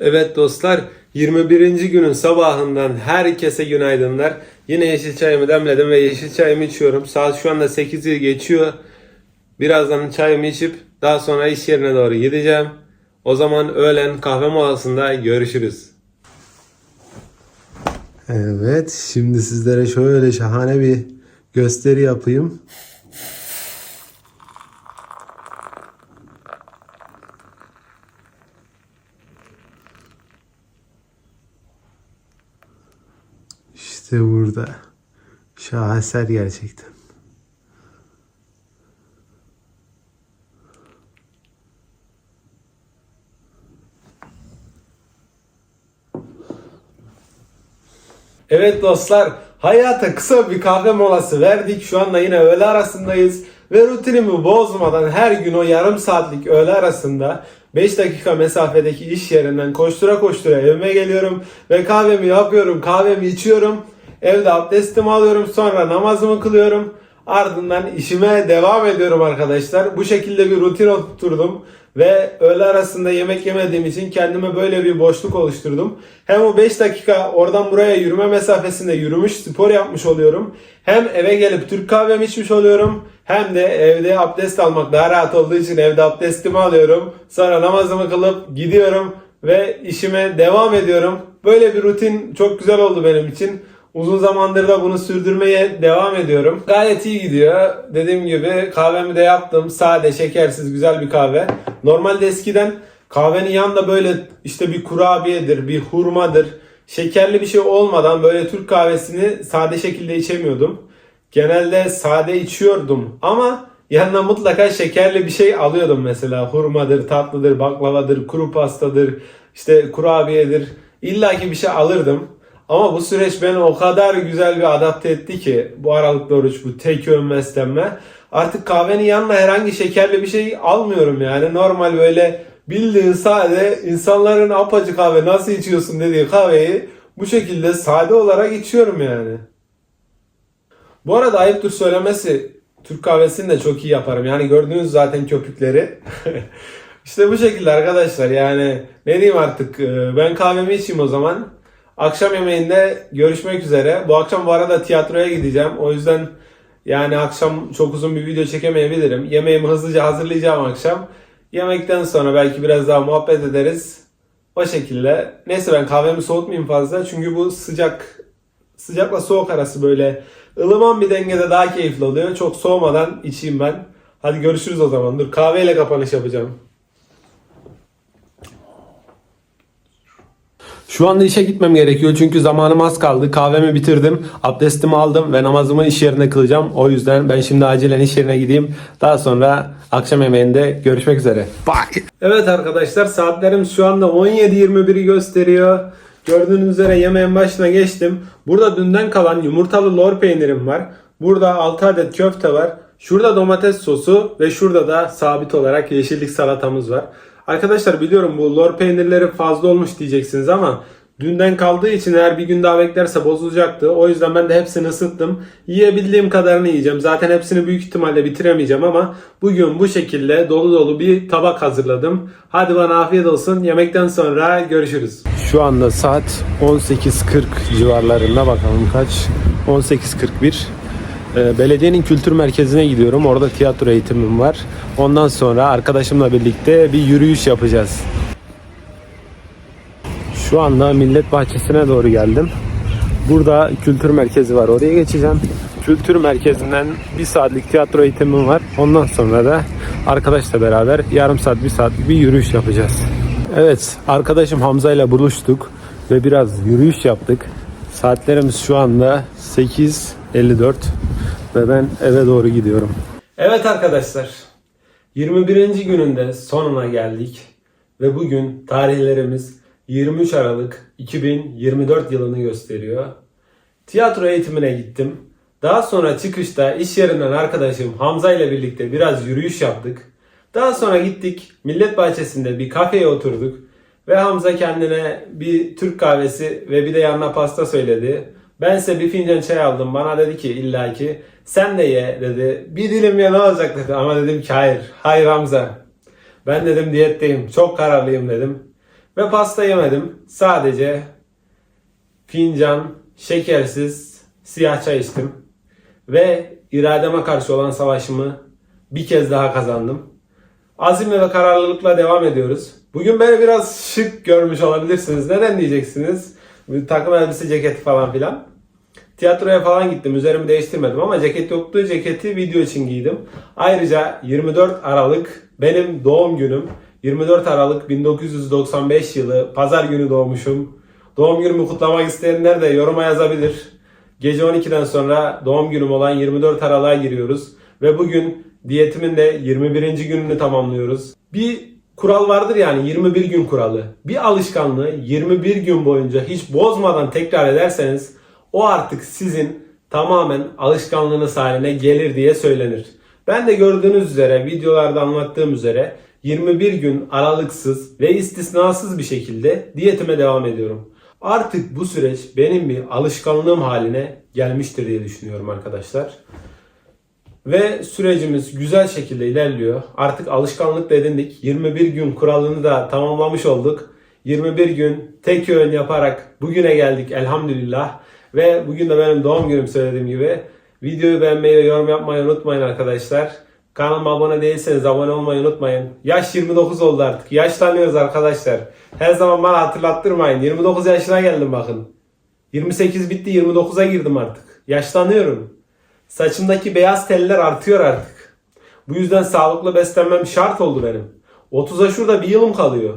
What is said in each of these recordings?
Evet dostlar 21. günün sabahından herkese günaydınlar. Yine yeşil çayımı demledim ve yeşil çayımı içiyorum. Saat şu anda 8'i geçiyor. Birazdan çayımı içip daha sonra iş yerine doğru gideceğim. O zaman öğlen kahve molasında görüşürüz. Evet şimdi sizlere şöyle şahane bir gösteri yapayım. İşte burada. Şaheser gerçekten. Evet dostlar, hayata kısa bir kahve molası verdik. Şu anda yine öğle arasındayız. Ve rutinimi bozmadan her gün o yarım saatlik öğle arasında 5 dakika mesafedeki iş yerinden koştura koştura evime geliyorum. Ve kahvemi yapıyorum, kahvemi içiyorum. Evde abdestimi alıyorum, sonra namazımı kılıyorum. Ardından işime devam ediyorum arkadaşlar. Bu şekilde bir rutin oturdum ve öğle arasında yemek yemediğim için kendime böyle bir boşluk oluşturdum. Hem o 5 dakika oradan buraya yürüme mesafesinde yürümüş spor yapmış oluyorum. Hem eve gelip Türk kahvemi içmiş oluyorum. Hem de evde abdest almak daha rahat olduğu için evde abdestimi alıyorum. Sonra namazımı kılıp gidiyorum ve işime devam ediyorum. Böyle bir rutin çok güzel oldu benim için. Uzun zamandır da bunu sürdürmeye devam ediyorum. Gayet iyi gidiyor. Dediğim gibi kahvemi de yaptım. Sade, şekersiz, güzel bir kahve. Normalde eskiden kahvenin yanında böyle işte bir kurabiyedir, bir hurmadır, şekerli bir şey olmadan böyle Türk kahvesini sade şekilde içemiyordum. Genelde sade içiyordum ama yanına mutlaka şekerli bir şey alıyordum mesela. Hurmadır, tatlıdır, baklavadır, kuru pastadır, işte kurabiyedir. İlla ki bir şey alırdım. Ama bu süreç beni o kadar güzel bir adapte etti ki bu aralıklı oruç, bu tek öğün beslenme. Artık kahvenin yanına herhangi şekerli bir şey almıyorum yani. Normal böyle bildiğin sade insanların apacı kahve nasıl içiyorsun dediği kahveyi bu şekilde sade olarak içiyorum yani. Bu arada ayıptır söylemesi Türk kahvesini de çok iyi yaparım. Yani gördüğünüz zaten köpükleri. işte bu şekilde arkadaşlar yani ne diyeyim artık Ee, ben kahvemi içeyim o zaman. Akşam yemeğinde görüşmek üzere. Bu akşam bu arada tiyatroya gideceğim. O yüzden yani akşam çok uzun bir video çekemeyebilirim. Yemeğimi hızlıca hazırlayacağım akşam. Yemekten sonra belki biraz daha muhabbet ederiz. O şekilde. Neyse ben kahvemi soğutmayayım fazla. Çünkü bu sıcak sıcakla soğuk arası böyle ılıman bir dengede daha keyifli oluyor. Çok soğumadan içeyim ben. Hadi görüşürüz o zaman. Dur kahveyle kapanış yapacağım. Şu anda işe gitmem gerekiyor çünkü zamanım az kaldı. Kahvemi bitirdim, abdestimi aldım ve namazımı iş yerinde kılacağım. O yüzden ben şimdi acilen iş yerine gideyim. Daha sonra akşam yemeğinde görüşmek üzere. Bye. Evet arkadaşlar saatlerim şu anda 17.21'i gösteriyor. Gördüğünüz üzere yemeğin başına geçtim. Burada dünden kalan yumurtalı lor peynirim var. Burada 6 adet köfte var. Şurada domates sosu ve şurada da sabit olarak yeşillik salatamız var. Arkadaşlar biliyorum bu lor peynirleri fazla olmuş diyeceksiniz ama dünden kaldığı için eğer bir gün daha beklerse bozulacaktı. O yüzden ben de hepsini ısıttım. Yiyebildiğim kadarını yiyeceğim. Zaten hepsini büyük ihtimalle bitiremeyeceğim ama bugün bu şekilde dolu dolu bir tabak hazırladım. Hadi bana afiyet olsun. Yemekten sonra görüşürüz. Şu anda saat 18.40 civarlarında bakalım kaç? 18.41. Ee, Belediyenin kültür merkezine gidiyorum. Orada tiyatro eğitimim var. Ondan sonra arkadaşımla birlikte bir yürüyüş yapacağız. Şu anda Millet Bahçesi'ne doğru geldim. Burada kültür merkezi var. Oraya geçeceğim. Kültür merkezinden bir saatlik tiyatro eğitimim var. Ondan sonra da arkadaşla beraber yarım saat, bir saatlik bir yürüyüş yapacağız. Evet, arkadaşım Hamza ile buluştuk ve biraz yürüyüş yaptık. Saatlerimiz şu anda 8.54 ve ben eve doğru gidiyorum. Evet arkadaşlar, 21. gününde sonuna geldik ve bugün tarihlerimiz 23 Aralık 2024 yılını gösteriyor. Tiyatro eğitimine gittim. Daha sonra çıkışta iş yerinden arkadaşım Hamza ile birlikte biraz yürüyüş yaptık. Daha sonra gittik Millet Bahçesi'nde bir kafeye oturduk ve Hamza kendine bir Türk kahvesi ve bir de yanına pasta söyledi. Ben ise bir fincan çay aldım. Bana dedi ki illaki sen de ye dedi. Bir dilim ye ne olacak dedi. Ama dedim ki hayır. Hayır Hamza. Ben dedim diyetteyim. Çok kararlıyım dedim. Ve pasta yemedim. Sadece fincan, şekersiz, siyah çay içtim. Ve irademe karşı olan savaşımı bir kez daha kazandım. Azimle ve kararlılıkla devam ediyoruz. Bugün beni biraz şık görmüş olabilirsiniz. Neden diyeceksiniz? Takım elbise ceketi falan filan. Tiyatroya falan gittim. Üzerimi değiştirmedim ama ceket yoktu. Ceketi video için giydim. Ayrıca 24 Aralık benim doğum günüm. 24 Aralık 1995 yılı pazar günü doğmuşum. Doğum günümü kutlamak isteyenler de yoruma yazabilir. Gece 12'den sonra doğum günüm olan 24 Aralık'a giriyoruz. Ve bugün diyetimin de 21. gününü tamamlıyoruz. Bir kural vardır yani 21 gün kuralı. Bir alışkanlığı 21 gün boyunca hiç bozmadan tekrar ederseniz o artık sizin tamamen alışkanlığınız haline gelir diye söylenir. Ben de gördüğünüz üzere videolarda anlattığım üzere 21 gün aralıksız ve istisnasız bir şekilde diyetime devam ediyorum. Artık bu süreç benim bir alışkanlığım haline gelmiştir diye düşünüyorum arkadaşlar. Ve sürecimiz güzel şekilde ilerliyor. Artık alışkanlık da edindik. 21 gün kuralını da tamamlamış olduk. 21 gün tek öğün yaparak bugüne geldik elhamdülillah. Ve bugün de benim doğum günüm söylediğim gibi. Videoyu beğenmeyi ve yorum yapmayı unutmayın arkadaşlar. Kanalıma abone değilseniz abone olmayı unutmayın. Yaş 29 oldu artık. Yaşlanıyoruz arkadaşlar. Her zaman bana hatırlattırmayın. 29 yaşına geldim bakın. 28 bitti 29'a girdim artık. Yaşlanıyorum. Saçımdaki beyaz teller artıyor artık. Bu yüzden sağlıklı beslenmem şart oldu benim. 30'a şurada bir yılım kalıyor.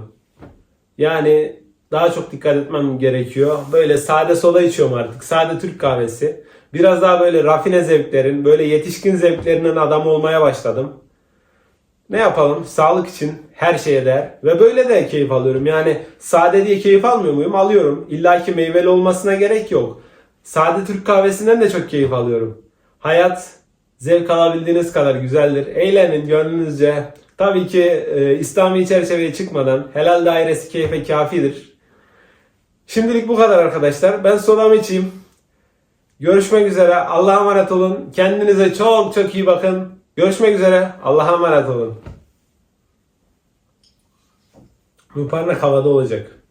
Yani daha çok dikkat etmem gerekiyor. Böyle sade soda içiyorum artık. Sade Türk kahvesi. Biraz daha böyle rafine zevklerin, böyle yetişkin zevklerinin adamı olmaya başladım. Ne yapalım? Sağlık için her şeye değer. Ve böyle de keyif alıyorum. Yani sade diye keyif almıyor muyum? Alıyorum. İlla ki meyveli olmasına gerek yok. Sade Türk kahvesinden de çok keyif alıyorum. Hayat zevk alabildiğiniz kadar güzeldir. Eğlenin gönlünüzce. Tabii ki e, İslami çerçeveye çıkmadan helal dairesi keyfe kafidir. Şimdilik bu kadar arkadaşlar. Ben sodamı içeyim. Görüşmek üzere. Allah'a emanet olun. Kendinize çok çok iyi bakın. Görüşmek üzere. Allah'a emanet olun. Bu parmak havada olacak.